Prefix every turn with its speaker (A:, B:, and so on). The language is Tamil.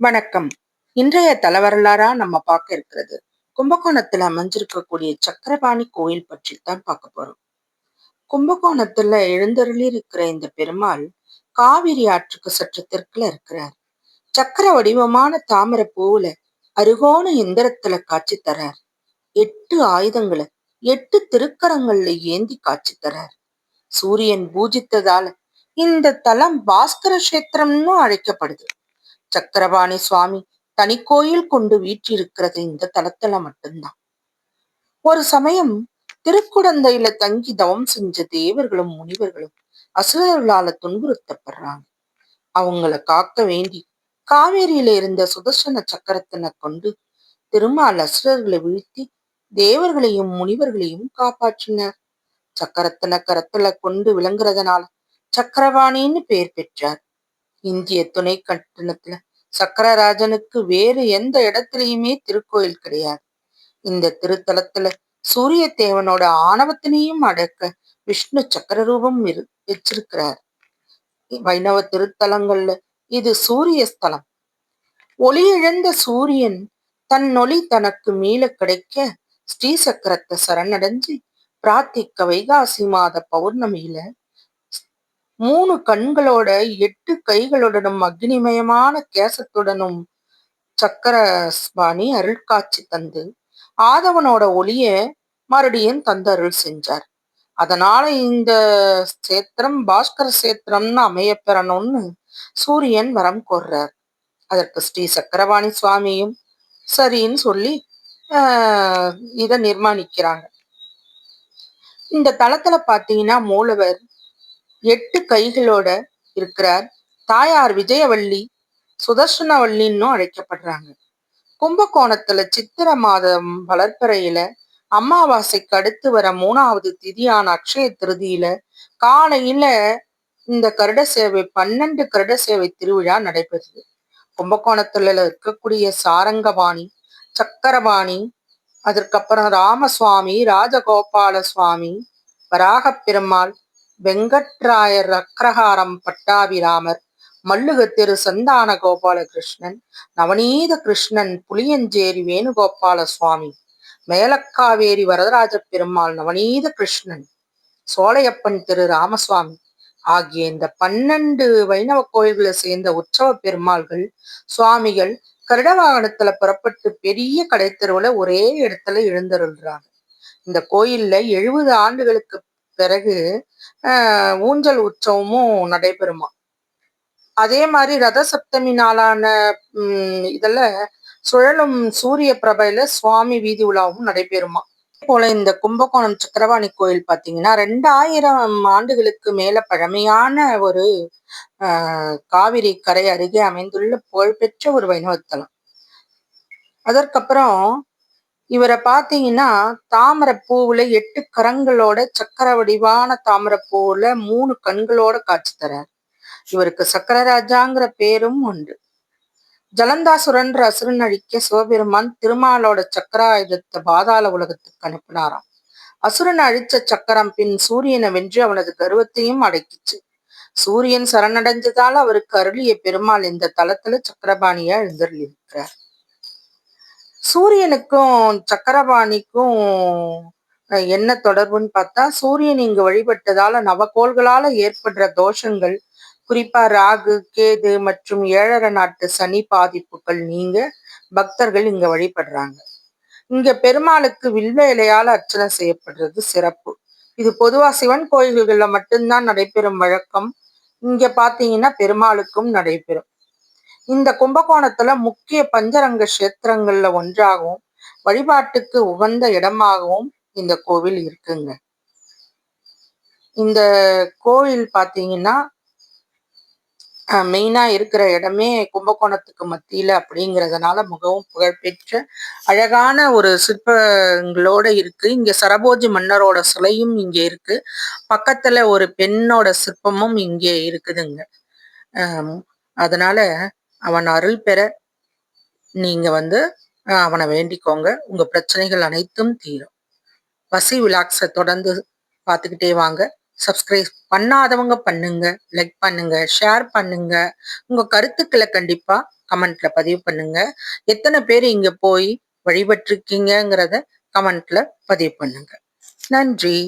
A: வணக்கம். இன்றைய தலைவரலாறா நம்ம பார்க்க இருக்கிறது கும்பகோணத்துல அமைஞ்சிருக்கக்கூடிய சக்கரபாணி கோயில் பற்றி தான் பார்க்க போறோம். கும்பகோணத்துல எழுந்தருளி இருக்கிற இந்த பெருமாள் காவிரி ஆற்றுக்கு சற்று தெற்குல இருக்கிறார். சக்கர வடிவமான தாமர பூவுல அருகோண எந்திரத்துல காட்சி தரார். எட்டு ஆயுதங்களை எட்டு திருக்கரங்கள்ல ஏந்தி காட்சி தரார். சூரியன் பூஜித்ததால இந்த தலம் பாஸ்கர கஷேத்திரம்னு அழைக்கப்படுது. சக்கரபாணி சுவாமி தனி கோயில் கொண்டு வீற்றிருக்கிறது இந்த தலத்துல மட்டும்தான். ஒரு சமயம் திருக்குடந்தையில தங்கி தவம் செஞ்ச தேவர்களும் முனிவர்களும் அசுரர்களால துன்புறுத்தப்படுறாங்க. அவங்கள காக்க வேண்டி காவேரியில இருந்த சுதர்சன சக்கரத்தினை கொண்டு திருமால் அசுரர்களை வீழ்த்தி தேவர்களையும் முனிவர்களையும் காப்பாற்றினார். சக்கரத்தின கரத்துல கொண்டு விளங்குறதுனால சக்கரவாணின்னு பெயர் பெற்றார். இந்திய துணை கட்டணத்துல சக்கரராஜனுக்கு வேறு எந்த இடத்துலயுமே திருக்கோயில் கிடையாது. இந்த திருத்தலத்துல சூரிய தேவனோட ஆணவத்தினையும் அடக்க விஷ்ணு சக்கர ரூபம் இரு வச்சிருக்கிறார். வைணவ திருத்தலங்கள்ல இது சூரிய ஸ்தலம். ஒளி இழந்த சூரியன் தன் ஒளி தனக்கு மீள கிடைக்க ஸ்ரீ சக்கரத்தை சரணடைஞ்சு பிரார்த்திக்க வைகாசி மாத பௌர்ணமியில மூணு கண்களோட எட்டு கைகளுடனும் அக்னிமயமான கேசத்துடனும் சக்கரஸ்வாணி அருள் காட்சி தந்து ஆதவனோட ஒளிய மறுபடியும் தந்து அருள் செஞ்சார். அதனால இந்த சேத்திரம் பாஸ்கர சேத்திரம்னு அமைய பெறணும்னு சூரியன் வரம் கோர்றார். அதற்கு ஸ்ரீ சக்கரவாணி சுவாமியும் சரின்னு சொல்லி இதை நிர்மாணிக்கிறாங்க. இந்த தளத்துல பாத்தீங்கன்னா மூலவர் எட்டு கைகளோட இருக்கிறார். தாயார் விஜயவள்ளி சுதர்சனவள்ளின்னும் அழைக்கப்படுறாங்க. கும்பகோணத்துல சித்திர மாதம் வளர்ப்பறையில அமாவாசைக்கு அடுத்து வர மூணாவது திதியான அக்ஷய திருதியில காலையில இந்த கருட சேவை பன்னெண்டு கருட சேவை திருவிழா நடைபெறுது. கும்பகோணத்துல இருக்கக்கூடிய சாரங்கபாணி சக்கரபாணி அதற்கப்புறம் ராமசுவாமி ராஜகோபால சுவாமி வராக பெருமாள் வெங்கட்ராயர் அக்ரஹாரம் பட்டாபிராமர் மல்லுக திரு சந்தான கோபாலகிருஷ்ணன் நவநீத கிருஷ்ணன் புளியஞ்சேரி வேணுகோபால சுவாமி மேலக்காவேரி வரதராஜ பெருமாள் நவநீத கிருஷ்ணன் சோழையப்பன் திரு ராமசுவாமி ஆகிய இந்த பன்னெண்டு வைணவ கோயில்களை சேர்ந்த உற்சவ பெருமாள்கள் சுவாமிகள் கருடவாகனத்துல புறப்பட்டு பெரிய கடைத்தெருவுல ஒரே இடத்துல எழுந்தருள்றாங்க. இந்த கோயில்ல எழுபது ஆண்டுகளுக்கு பிறகு ஊஞ்சல் உற்சவமும் நடைபெறுமா அதே மாதிரி ரத சப்தமி நாளான இதுல சுழலும் சூரிய பிரபையில சுவாமி வீதி உலாவும் நடைபெறுமா போல இந்த கும்பகோணம் சக்கரவாணி கோயில் பாத்தீங்கன்னா ரெண்டாயிரம் ஆண்டுகளுக்கு மேல பழமையான ஒரு காவிரி கரை அருகே அமைந்துள்ள புகழ்பெற்ற ஒரு வைணவத்தலம். அதற்கப்புறம் இவரை பார்த்தீங்கன்னா தாமரை பூவுல எட்டு கரங்களோட சக்கர வடிவான தாமரை பூவுல மூணு கண்களோட காட்சி தரார். இவருக்கு சக்கரராஜாங்கிற பேரும் உண்டு. ஜலந்தாசுரன்ற அசுரன் அழிக்க சிவபெருமான் திருமாலோட சக்கராயுதத்தை பாதாள உலகத்துக்கு அனுப்பினாராம். அசுரன் அழிச்ச சக்கரம் பின் சூரியனை வென்று அவனது கருவத்தையும் அடக்கிச்சு. சூரியன் சரணடைஞ்சதால அவருக்கு அருளிய பெருமாள் இந்த தளத்துல சக்கரபாணியா எழுந்தருளிருக்கிறார் சூரியனுக்கும் சக்கரபாணிக்கும் என்ன தொடர்புன்னு பார்த்தா சூரியன் இங்கு வழிபட்டதால நவகோள்களால ஏற்படுற தோஷங்கள் குறிப்பா ராகு கேது மற்றும் ஏழரை நாட்டு சனி பாதிப்புகள் நீங்க பக்தர்கள் இங்க வழிபடுறாங்க. இங்க பெருமாளுக்கு வில்வ இலையால அர்ச்சனை செய்யப்படுறது சிறப்பு. இது பொதுவா சிவன் கோயில்களில் மட்டும்தான் நடைபெறும் வழக்கம். இங்க பாத்தீங்கன்னா பெருமாளுக்கும் நடைபெறும். இந்த கும்பகோணத்துல முக்கிய பஞ்சரங்க கஷேத்திரங்கள்ல ஒன்றாகவும் வழிபாட்டுக்கு உகந்த இடமாகவும் இந்த கோவில் இருக்குங்க. இந்த கோவில் பாத்தீங்கன்னா மெயினா இருக்கிற இடமே கும்பகோணத்துக்கு மத்தியில அப்படிங்கிறதுனால மிகவும் புகழ்பெற்ற அழகான ஒரு சிற்பங்களோட இருக்கு. இங்க சரபோஜி மன்னரோட சிலையும் இங்க இருக்கு. பக்கத்துல ஒரு பெண்ணோட சிற்பமும் இங்கே இருக்குதுங்க. அதனால அவன் அருள் பெற நீங்க வந்து அவனை வேண்டிக்கோங்க. உங்க பிரச்சனைகள் அனைத்தும் தீரும். பசி விலாக்ஸை தொடர்ந்து பார்த்துக்கிட்டே வாங்க. சப்ஸ்கிரைப் பண்ணாதவங்க பண்ணுங்க லைக் பண்ணுங்க ஷேர் பண்ணுங்க. உங்க கருத்துக்களை கண்டிப்பா கமெண்ட்ல பதிவு பண்ணுங்க. எத்தனை பேர் இங்க போய் வழிபட்டிருக்கீங்கிறத கமெண்ட்ல பதிவு பண்ணுங்க. நன்றி.